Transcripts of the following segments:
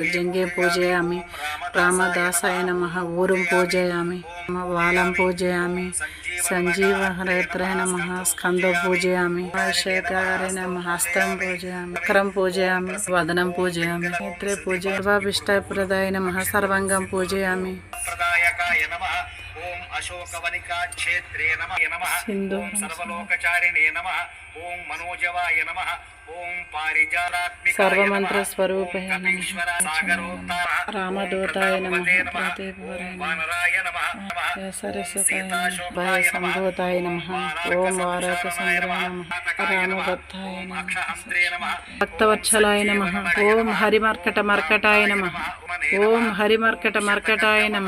गजंगे पूजयामि। रामदासाय नमः। ऊरुं पूजयामि। वालं संजीव सञ्जीवहरेत्रय नमः। स्कन्दं पूजयामि। शेखरे नमः। हस्तं पूजयामि। वक्रं पूजयामि। वदनं पूजयामी। नेत्रे प्रदाय नमः। सर्वाङ्गं पूजयामि। సంజీవహరేత్రాయ నమ స్కంద పూజయామి శేఖరాయ నమ హస్తం పూజయామి చక్రం పూజయామి వదనం పూజయామి నేత్రే పూజ సర్వాభిష్టప్రదాయ నమ సర్వంగం పూజయామి ప్రదాయకాయ నమః ఓం అశోకవనికా క్షేత్రే నమః నమః సింధు ఓం సర్వలోకచారిణే నమః ఓం మనోజవాయ నమః ఓం పారిజాతాత్మికాయ సర్వమంత్ర నమః. స్వరూపాయ ఓం కపీశ్వర సాగరోత్తార రామదూతాయ ఓం నమః ప్రతాపవతే నమః. ప్రతీపవరాయ ఓం నమః వానరాయ నమః నమః. ఓం సరస్వతాయ సీతాశోకాయ భయ నమః. సంభూతాయ నమ ఓం వారక సంచారమాయ సంగ్రహ నమః. నమ తాటకాయ నమః. రామభక్తాయ ఓం నమ అక్షహంత్రే నమః. భక్తవత్సలాయ నమ ఓం హరిమర్కట మర్కటాయ నమ ఓం హరిమర్కట మర్కటాయ నమ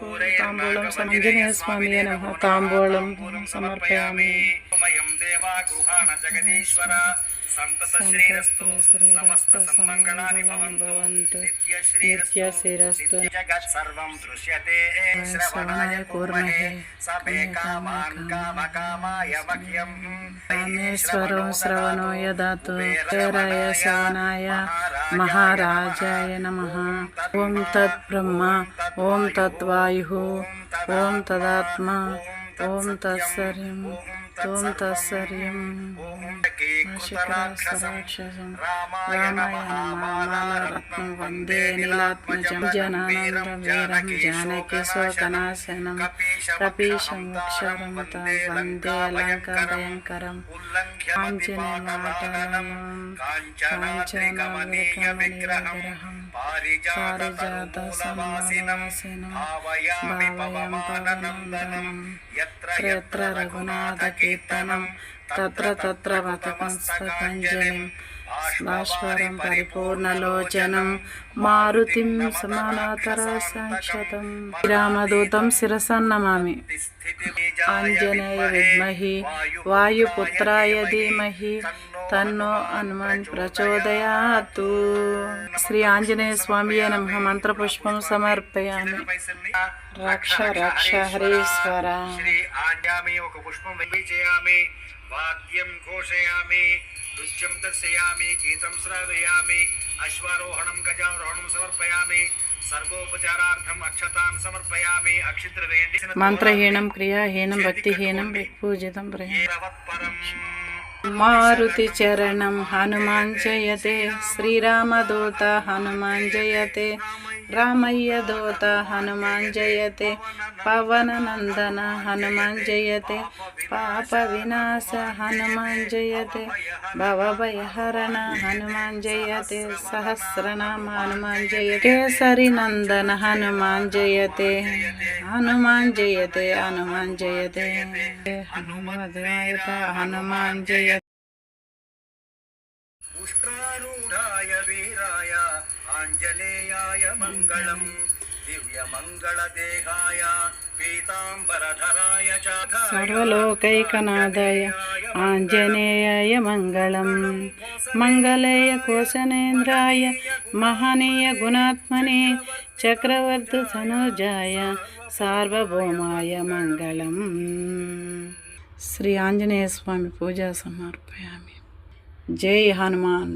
ताम्बूलं सञ्जने स्वामी नमः ताम्बूलं समर्पयामि। जगदीश्वर सन्ततश्रीरस्तु समस्तसन्मङ्गलानि भवन्तु नित्यश्रीरस्तु जगत्सर्वं दृश्यते श्रवणाय कुर्महे सभे कामान् कामकामाय मह्यं श्रवणो यदातु श्रवणाय महाराजाय नमः। ओम तत्ब्रह्म ओम तत्वायु ओम तदात्मा ओम तत्सर्यं ओम तत्सर्यम्। శిఖరాక్షరం రామాయణమాలారత్నం వందే నీలాత్మజం జనానందం వీరం జానకి శోకనాశనం. కపీశం అక్షరం తం వందే లంకాభయంకరం. ఆంజనేయమాటలం కాంచనాద్రికమనీయవిగ్రహం పారిజాత యత్ర రఘునాథ కీర్తనం. తత్ర తత్ర వతకంజలిం భాస్వరం పరిపూర్ణలోచనం మారుతిం సమానాతర సాక్షతం. రామదూతం శిరసన్నమామి ఆంజనేయ విద్మహి వాయుపుత్రాయ ధీమహి తన్నో హనుమాన్ ప్రచోదయాతు. శ్రీ ఆంజనేయ స్వామి నమ. మంత్రపుష్పం సమర్పయామి. రక్ష రక్ష హరీశ్వర శ్రీ ఆంజామి ఒక పుష్పం చేయామి वाक्यम घोषयामि नृत्यं दर्शयामि गीतं श्रावयामि अश्वारोहणं गजारोहणं समर्पयामि सर्वोपचारार्थम् अक्षतां समर्पयामि अक्षिद्रवेणि मन्त्रहीनं क्रियाहीनं भक्तिहीनं पूजितं मारुतिचरणं हनुमान् जयते श्रीरामदूत हनुमान् जयते। రామయ్య దూత హనుమాన్ జయతే పవన నందన హనుమాన్ జయతే పాప వినాశ హనుమాన్ జయతే భవభయహరణ హనుమాన్ జయతే సహస్రనామ హనుమాన్ జయతే కేసరి నందన హనుమాన్ జయతే హనుమాన్ జయతే హనుమాన్ జయతే హనుమద్వాయుత హనుమాన్ జయతే ఉష్ట్రారూఢాయ వీరాయ ఆంజనేయాయ మంగళం దివ్యమంగళదేహాయ పీతాంబరధరాయ సర్వలోకైకనాథాయ ఆంజనేయాయ మంగళం మంగళయ కోశనేంద్రాయ మహనీయ గుణాత్మనే చక్రవర్తి తనుజాయ సార్వభౌమాయ మంగళం శ్రీ ఆంజనేయ స్వామి పూజా సమర్పయామి జై హనుమాన్